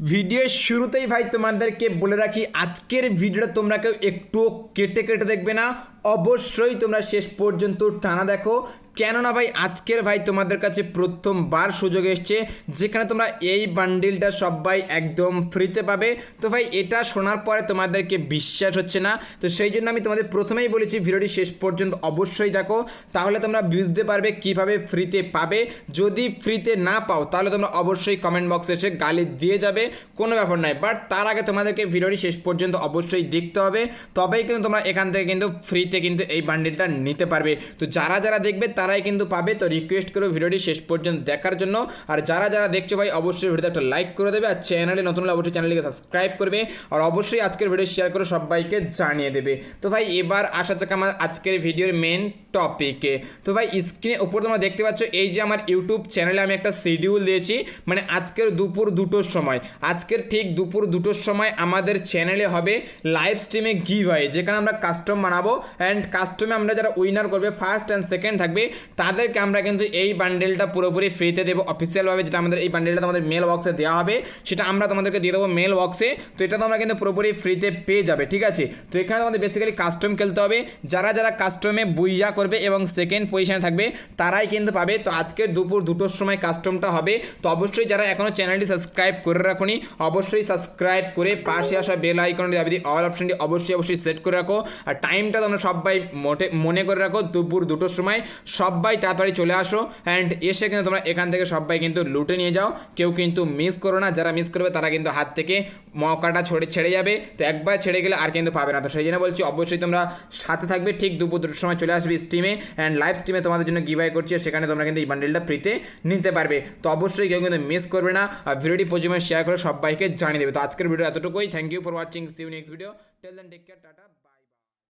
ভিডিওর শুরুতেই ভাই তোমাদেরকে বলে রাখি, আজকের ভিডিওটা তোমরা কেউ একটু কেটে কেটে দেখবে না। অবশ্যই তোমরা শেষ পর্যন্ত টানা দেখো। কেননা ভাই, আজকের ভাই তোমাদের কাছে প্রথমবার সুযোগ এসছে, যেখানে তোমরা এই বান্ডিলটা সবাই একদম ফ্রিতে পাবে। তো ভাই, এটা শোনার পরে তোমাদেরকে বিশ্বাস হচ্ছে না। তো সেই জন্য আমি তোমাদের প্রথমেই বলেছি, ভিডিওটি শেষ পর্যন্ত অবশ্যই দেখো। তাহলে তোমরা বুঝতে পারবে কীভাবে ফ্রিতে পাবে। যদি ফ্রিতে না পাও, তাহলে তোমরা অবশ্যই কমেন্ট বক্সে এসে গালি দিয়ে যাবে। কোনো ব্যাপার নয় বাট তার আগে তোমাদেরকে ভিডিওটি শেষ পর্যন্ত অবশ্যই দেখতে হবে। তবেই কিন্তু তোমরা এখান থেকে কিন্তু ফ্রিতে কিন্তু এই বান্ডিলটা নিতে পারবে। তো যারা যারা দেখবে তারাই কিন্তু পাবে। তো রিকোয়েস্ট করো ভিডিওটি শেষ পর্যন্ত দেখার জন্য। আর যারা যারা দেখছ ভাই, অবশ্যই ভিডিওতে একটা লাইক করে দেবে। আর চ্যানেলে নতুন হলে অবশ্যই চ্যানেলকে সাবস্ক্রাইব করবে। আর অবশ্যই আজকের ভিডিও শেয়ার করে সবাইকে জানিয়ে দেবে। তো ভাই, এবার আসা যাক আমার আজকের ভিডিওর মেন টপিকে তো ভাই স্ক্রিনে ওপর তোমরা দেখতে পাচ্ছ, এই যে আমার ইউটিউব চ্যানেলে আমি একটা শিডিউল দিয়েছি। মানে আজকের দুপুর দুটোর সময়। আজকের ঠিক দুপুর দুটোর সময় আমাদের চ্যানেলে হবে লাইভ স্ট্রিমে গিভ হয় যেখানে আমরা কাস্টম বানাবো। অ্যান্ড কাস্টমে আমরা যারা উইনার করবে ফার্স্ট অ্যান্ড সেকেন্ড থাকবে তাদেরকে আমরা কিন্তু এই বান্ডেলটা পুরোপুরি ফ্রিতে দেবো অফিসিয়ালভাবে যেটা আমাদের এই বান্ডেলটা তোমাদের মেল বক্সে দেওয়া হবে, সেটা আমরা তোমাদেরকে দিয়ে দেবো মেল বক্সে তো এটা তোমরা কিন্তু পুরোপুরি ফ্রিতে পেয়ে যাবে, ঠিক আছে? তো এখানে তোমাদের বেসিক্যালি কাস্টম খেলতে হবে। যারা যারা কাস্টমে বুইয়া করবে এবং সেকেন্ড পজিশনে থাকবে, তারাই কিন্তু পাবে। তো আজকের দুপুর দুটোর সময় কাস্টমটা হবে। তো অবশ্যই যারা এখনও চ্যানেলটি সাবস্ক্রাইব করে রাখুনি, অবশ্যই সাবস্ক্রাইব করে পাশে আসা বেল আইকনটি দাবি অল অপশনটি অবশ্যই অবশ্যই সেট করে রাখো। আর টাইমটা তোমরা সবাই মোটে, মনে করে রাখো দুপুর দুটোর সময়। সবাই তাড়াতাড়ি চলে আসো অ্যান্ড এসে কিন্তু তোমরা এখান থেকে সবাই কিন্তু লুটে নিয়ে যাও। কেউ কিন্তু মিস করো না, যারা মিস করবে তারা কিন্তু হাত থেকে মকাটা ছড়ে, ছেড়ে যাবে। তো একবার ছেড়ে গেলে আর কিন্তু পাবে না। তো সেই জন্য বলছি, অবশ্যই তোমরা সাথে থাকবে, ঠিক দুপুর দুটোর সময় চলে আসবে স্ট্রিমে অ্যান্ড লাইভ স্ট্রিমে তোমাদের জন্য গিভাই করছি সেখানে তোমরা কিন্তু এই বান্ডেলটা ফ্রিতে নিতে পারবে। তো অবশ্যই কেউ কিন্তু মিস করবে না আর ভিডিওটি প্রচুর শেয়ার করে সবাইকে জানিয়ে দেবে। তো আজকের ভিডিও এতটুকুই। Thank you for watching see you next video till then take care tata